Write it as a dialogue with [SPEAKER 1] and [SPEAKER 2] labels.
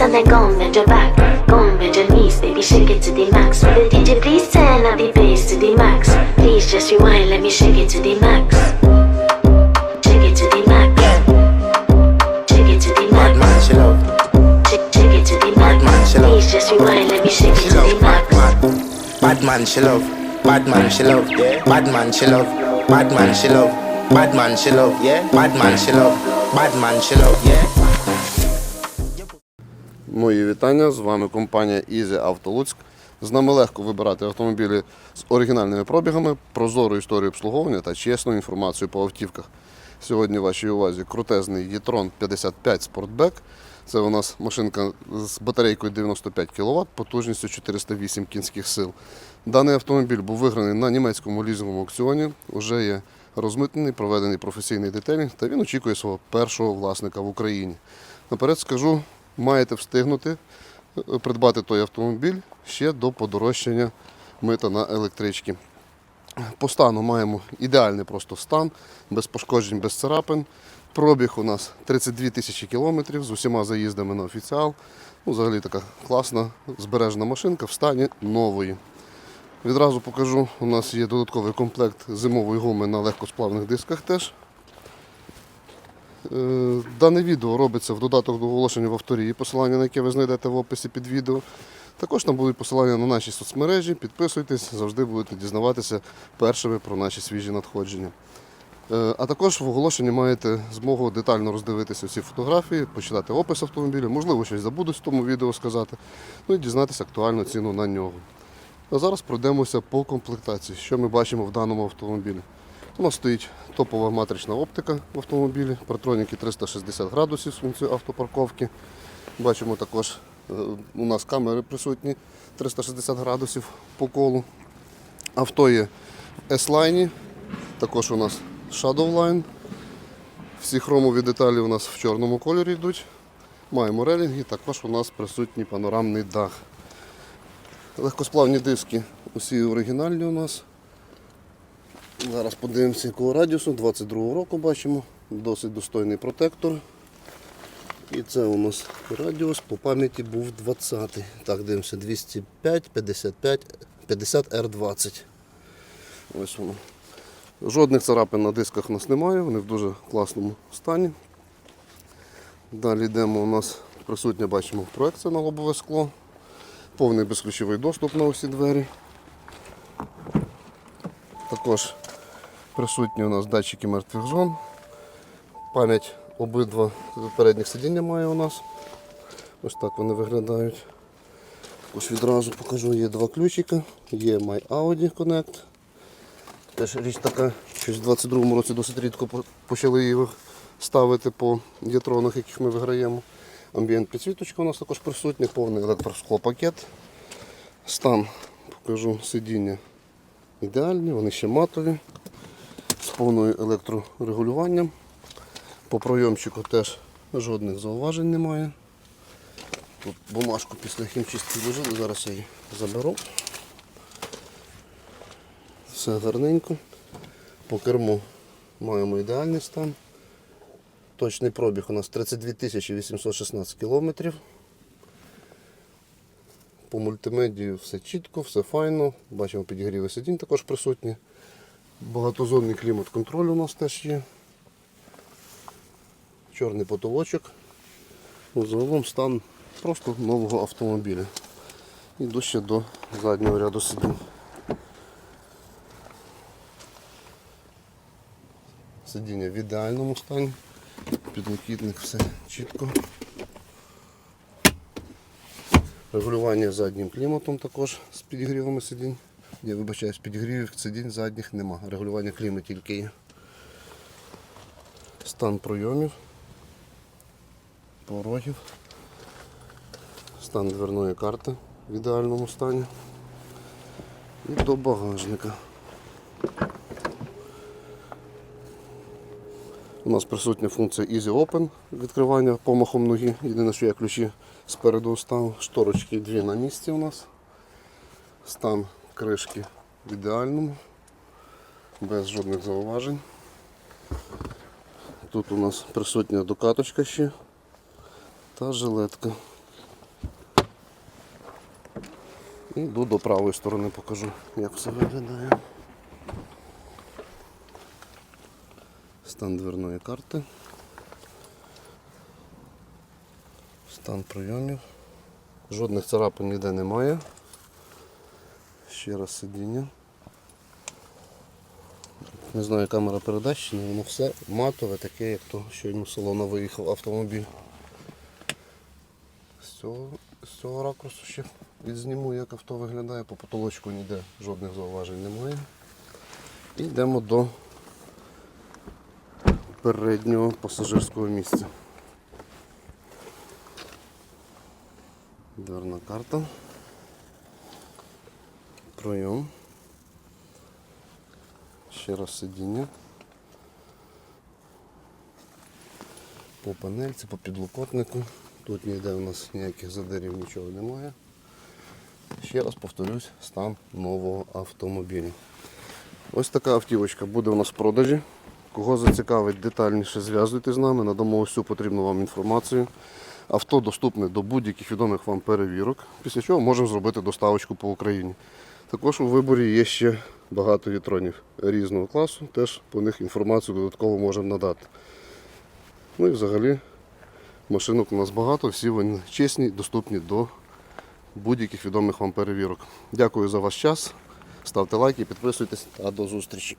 [SPEAKER 1] and then go and bend your back. Go and bend your knees, baby, shake it to the max. Will the DJ please turn up the bass to the max? Please just rewind, let me shake it to the max. Shake it to the max. Shake it to the
[SPEAKER 2] Bad
[SPEAKER 1] max.
[SPEAKER 2] man, she love.
[SPEAKER 1] Shake, shake it to the max.
[SPEAKER 2] she love.
[SPEAKER 1] Please just rewind, let me shake it
[SPEAKER 2] She
[SPEAKER 1] to
[SPEAKER 2] love
[SPEAKER 1] the max.
[SPEAKER 2] bad man. Bad man, she love. Bad man, she love. Bad man, she love. Bad man, she love. Bad man, she love. Yeah. Bad man, she love. Bad man, she love. Yeah.
[SPEAKER 3] Мої вітання. З вами компанія Easy Auto Луцьк. З нами легко вибирати автомобілі з оригінальними пробігами, прозору історію обслуговування та чесну інформацію по автівках. Сьогодні в вашій увазі крутезний e-tron 55 Sportback. Це у нас машинка з батарейкою 95 кВт, потужністю 408 кінських сил. Даний автомобіль був виграний на німецькому лізинговому аукціоні. Уже є розмитнений, проведений професійний детелінг, та він очікує свого першого власника в Україні. Наперед скажу, маєте встигнути е, придбати той автомобіль ще до подорожчання мита на електрички. По стану маємо ідеальний просто стан, без пошкоджень, без царапин. Пробіг у нас 32 тисячі кілометрів з усіма заїздами на офіціал. Ну, взагалі така класна збережена машинка в стані нової. Відразу покажу, у нас є додатковий комплект зимової гуми на легкосплавних дисках теж. Е, Дане відео робиться в додаток до оголошення в авторії, посилання на яке ви знайдете в описі під відео. Також там будуть посилання на наші соцмережі. Підписуйтесь, завжди будете дізнаватися першими про наші свіжі надходження. Е, А також в оголошенні маєте змогу детально роздивитися всі фотографії, почитати опис автомобіля, можливо, щось забудуть в тому відео сказати, ну і дізнатися актуальну ціну на нього. А зараз пройдемося по комплектації, що ми бачимо в даному автомобілі. У нас стоїть топова матрична оптика в автомобілі, партроніки 360 градусів з функцією автопарковки. Бачимо також, е, у нас камери присутні 360 градусів по колу. Авто є в S-Line, також у нас Shadowline. Всі хромові деталі у нас в чорному кольорі йдуть. Маємо релінги, також у нас присутній панорамний дах. Легкосплавні диски усі оригінальні у нас. Зараз подивимося, якого радіусу. 22 року бачимо. Досить достойний протектор. І це у нас радіус по пам'яті був 20. Так, дивимося, 205, 55, 50 R20. Ось воно. Жодних царапин на дисках у нас немає, вони в дуже класному стані. Далі йдемо, у нас присутня, бачимо, проекція на лобове скло, повний безключовий доступ на усі двері. Також присутні у нас датчики мертвих зон. Пам'ять обидва передніх сидіння має у нас. Ось так вони виглядають. Також відразу покажу, є два ключика, є My Audi Connect. Теж річ така, що в 22-му році досить рідко почали їх ставити по єтронах, яких ми виграємо. Амбієнт підсвіточка у нас також присутня, повний електросклопакет. Стан покажу сидіння ідеальні, вони ще матові, повною електрорегулюванням. По пройомчику теж жодних зауважень немає. Тут бумажку після хімчистки лежали, зараз я її заберу. Все гарненько. По керму маємо ідеальний стан. Точний пробіг у нас 32 816 кілометрів. По мультимедії все чітко, все файно. Бачимо підігріви сидінь також присутні. Багатозонний клімат-контроль у нас теж є. Чорний потолочок. Ну, Загалом стан просто нового автомобіля. Іду ще до заднього ряду сидінь. Сидіння в ідеальному стані. Підлокітник все чітко. Регулювання заднім кліматом також з підігрівами сидінь. Я вибачаюсь, підігрівів сидінь задніх нема. Регулювання клімату тільки є. Стан пройомів, порогів, стан дверної карти в ідеальному стані. І до багажника. У нас присутня функція Easy Open відкривання помахом ноги. Єдине, що я ключі спереду став. Шторочки дві на місці у нас. Стан кришки в ідеальному, без жодних зауважень. Тут у нас присутня докаточка ще та жилетка. І йду до правої сторони, покажу, як все виглядає. Стан дверної карти. Стан прийомів. Жодних царапин ніде немає. Ще раз сидіння. Не знаю, камера передач, але воно все матове, таке, як то щойно з салона виїхав автомобіль. З цього, з цього ракурсу ще відзніму, як авто виглядає, по потолочку ніде жодних зауважень немає. І йдемо до переднього пасажирського місця. Дверна карта. Пройом. Ще раз сидіння. По панельці, по підлокотнику. Тут ніде у нас ніяких задирів, нічого немає. Ще раз повторюсь, стан нового автомобіля. Ось така автівочка буде у нас в продажі. Кого зацікавить детальніше, зв'язуйтесь з нами, надамо всю потрібну вам інформацію. Авто доступне до будь-яких відомих вам перевірок, після чого можемо зробити доставочку по Україні. Також у виборі є ще багато вітронів різного класу, теж по них інформацію додатково можемо надати. Ну і взагалі машинок у нас багато, всі вони чесні, доступні до будь-яких відомих вам перевірок. Дякую за ваш час. Ставте лайки, підписуйтесь та до зустрічі.